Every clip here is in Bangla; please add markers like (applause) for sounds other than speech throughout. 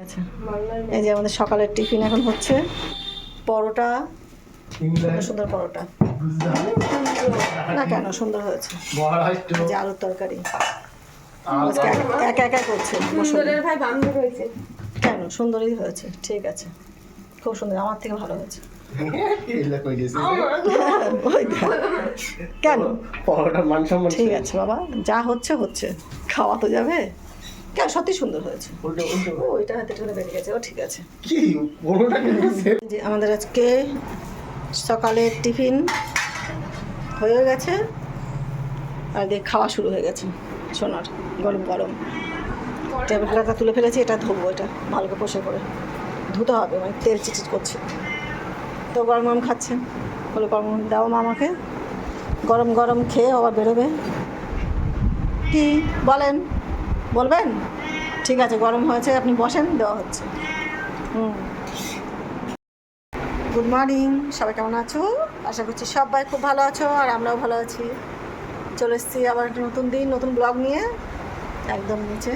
আচ্ছা এই যে আমাদের সকালের টিফিন এখন হচ্ছে পরোটা সুন্দর পরোটা। না কেন সুন্দর হয়েছে? এই যে আলুর তরকারি। এক- একা করছে। কেন? সুন্দরই হয়েছে। ঠিক আছে। খুব সুন্দর। আমার থেকে ভালো হয়েছে। ওই কেন? পরোটা মান ঠিক আছে বাবা। যা হচ্ছে হচ্ছে। খাওয়া তো যাবে। কেন সত্যি সুন্দর হয়েছে। ও ওইটা হাতে ঠেলে বেরিয়ে গেছে ও ঠিক আছে। কি যে আমাদের আজকে সকালের টিফিন হয়ে গেছে আর দিয়ে খাওয়া শুরু হয়ে গেছে সোনার গরম গরম। টেবিল ক্লাসটা তুলে ফেলেছি এটা ধোবো এটা ভালো করে পোষে করে। ধুতে হবে মানে তেল চিচিট করছে। তো গরম গরম খাচ্ছে বলে গরম গরম দাও মা আমাকে। গরম গরম খেয়ে আবার বেরোবে। কি বলেন। বলবেন? ঠিক আছে গরম হয়েছে আপনি বসেন দেওয়া হচ্ছে। হুম। গুড মর্নিং সবাই কেমন আছো? আশা করছি সবাই খুব ভালো আছো আর আমরাও ভালো আছি। চলে এসেছি আবার একটা নতুন দিন নতুন ব্লগ নিয়ে। একদম নিচে।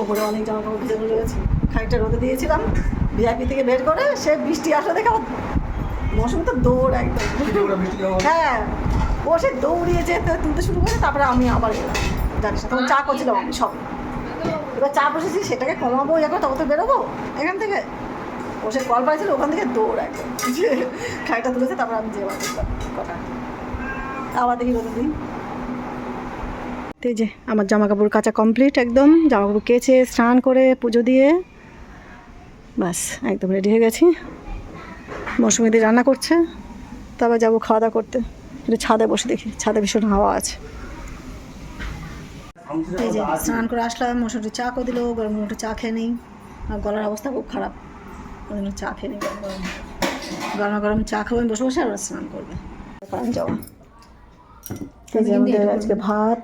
ওপরে অনেক জামা কাপড় ভিজে গেছে। খানিকটা রোদে দিয়েছিলাম ভিআইপি থেকে বের করে সে বৃষ্টি আসলে দেখে আমার মৌসুম তো দৌড় একদম। হ্যাঁ ও সে দৌড়িয়ে যেতে তুলতে শুরু করে তারপরে আমি আবার এলাম জানিস না, তখন চা করছিলাম আমি সব। এবার চা বসেছি সেটাকে কমাবো এখন তখন তো বেরোবো এখান থেকে। ও সে কল পাইছিল ওখান থেকে দৌড় একদম যে খাইটা তুলেছে তারপর আমি কটা আবার দেখি রোদে দিন যে আমার জামা কাপড় কাচা কমপ্লিট একদম। জামা কাপড় কেচে স্নান করে পুজো দিয়ে। বাস একদম রেডি হয়ে গেছি। মৌসুমিদি রান্না করছে তারপর যাব খাওয়া দাওয়া করতে। একটু ছাদে বসে দেখি ছাদে ভীষণ হাওয়া আছে। এই যে স্নান করে আসলাম মশুরি চা করে দিল গরম গরম একটু চা খেয়ে নিই। আর গলার অবস্থা খুব খারাপ। ওই জন্য চা খেয়ে নিই গরম গরম। গরম চা খাবেন বসে বসে আর স্নান করবে। পান যাওয়া এই যে আমাদের আজকে ভাত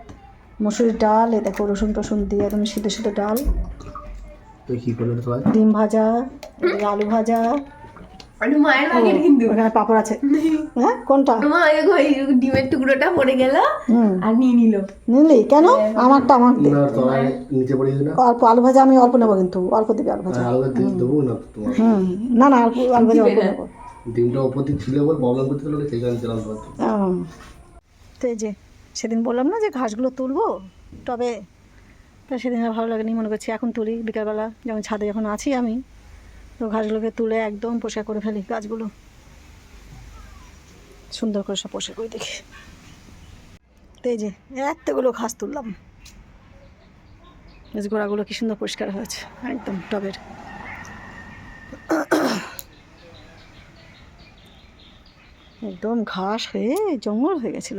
মসুরির ডাল এ দেখো রসুন টসুন দিয়ে একদম সিদ্ধ সিদ্ধ ডাল। ডিম ভাজা আলু ভাজা মায়ের ভাগের কিন্তু ওখানে পাঁপড় আছে। (laughs) হ্যাঁ কোনটা? মা আগে ওই ডিমের টুকরোটা পড়ে গেল আর নিয়ে নিল। নিলি? কেন? আমারটা আমার দে। না নিচে পড়ে গেলি অল্প আলু ভাজা আমি অল্প নেব কিন্তু অল্প দিবি আলু ভাজা। আলু দিয়ে দেবো না তোমার। না না অল্প আলু ভাজা অল্প নেব। ডিমটা ওপর দিয়ে ছিল বল প্রবলেম করতে গেলে সেই কারণে চালান তো এই যে সেদিন বললাম না যে ঘাসগুলো তুলবো? তবে তা সেদিন আর ভালো লাগেনি মনে করছি এখন তুলি বিকালবেলা যখন ছাদে যখন আছি আমি। তো ঘাসগুলোকে তুলে একদম পরিষ্কার করে ফেলি গাছগুলো। সুন্দর করে সব পরিষ্কার করে দেখি। তো এই যে এতগুলো ঘাস তুললাম। গোড়াগুলো কি সুন্দর পরিষ্কার হয়েছে, একদম টবের। একদম ঘাস হয়ে জঙ্গল হয়ে গেছিল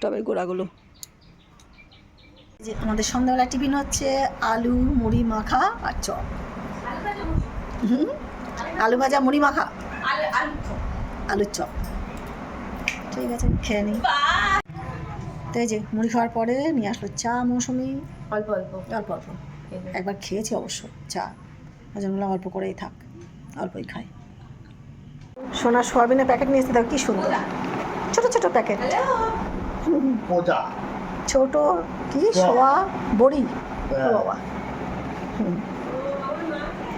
টবের গোড়াগুলো। যে আমাদের সন্ধ্যাবেলা টিফিন হচ্ছে আলু, মুড়ি, মাখা আর চপ। আলু ভাজা মুড়ি মাখা আলুর চপ। ঠিক আছে খেয়ে নিই তো এই যে মুড়ি খাওয়ার পরে নিয়ে আসলো চা মৌসুমি। অল্প অল্প। অল্প অল্প। একবার খেয়েছি অবশ্য চা। ওই জন্য অল্প করেই থাক অল্পই খাই। সোনার সোয়াবিনের প্যাকেট নিয়ে এসে দেখো কি সুন্দর। ছোট ছোট প্যাকেট। ছোট কি? সোয়া। বড়ি? বাবা। হুম।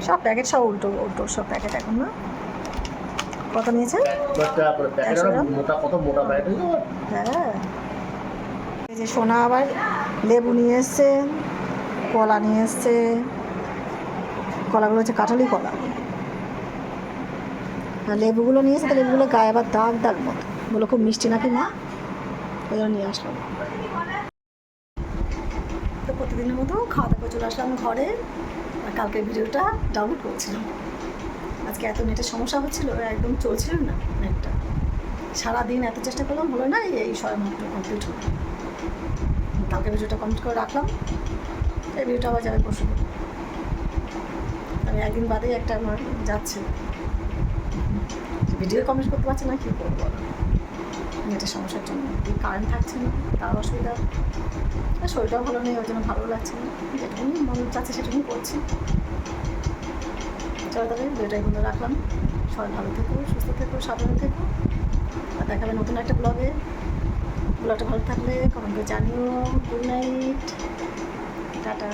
সব প্যাকেট সব উল্টো উল্টো সব প্যাকেট এখন না? কত নিয়েছে প্যাকেট মোটা কত মোটা প্যাকেট হ্যাঁ। এই যে সোনা আবার লেবু নিয়ে এসছে কলা নিয়ে এসছে। কলাগুলো হচ্ছে কাঁঠালি কলা। আর লেবুগুলো নিয়ে এসে লেবুগুলো গায়ে আবার দাগ দাগ মতো। বলো খুব মিষ্টি নাকি না ওই জন্য নিয়ে আসলাম। প্রতিদিনের মতো খাওয়া দাওয়া চলে আসলাম ঘরে। আর কালকের ভিডিওটা ডাউনলোড করছিলাম। আজকে এত নেটের সমস্যা হচ্ছিল একদম চলছিল না নেটটা। সারাদিন এত চেষ্টা করলাম, হলো না, এই সময় মাত্র কমপ্লিট হলো। কালকে ভিডিওটা কমপ্লিট করে রাখলাম। এই ভিডিওটা আবার যাবে পরশু আমি একদিন বাদেই একটা আমার যাচ্ছে। ভিডিও কমপ্লিট করতে পারছি না, কী করব নেটের সমস্যার জন্য। কারেন্ট থাকছে না তার অসুবিধা। আর শরীরটাও ভালো নেই, ওই জন্য ভালো লাগছে না। যেটুকুনি মন চাচ্ছে সেটুকুনি করছি। চলো তাহলে ভিডিওটা এগুলো রাখলাম। সবাই ভালো থেকো, সুস্থ থেকো, সাবধানে থেকো। আর দেখাবে নতুন একটা ব্লগে ব্লগটা ভালো থাকলে কমেন্ট জানিও। Good night tata.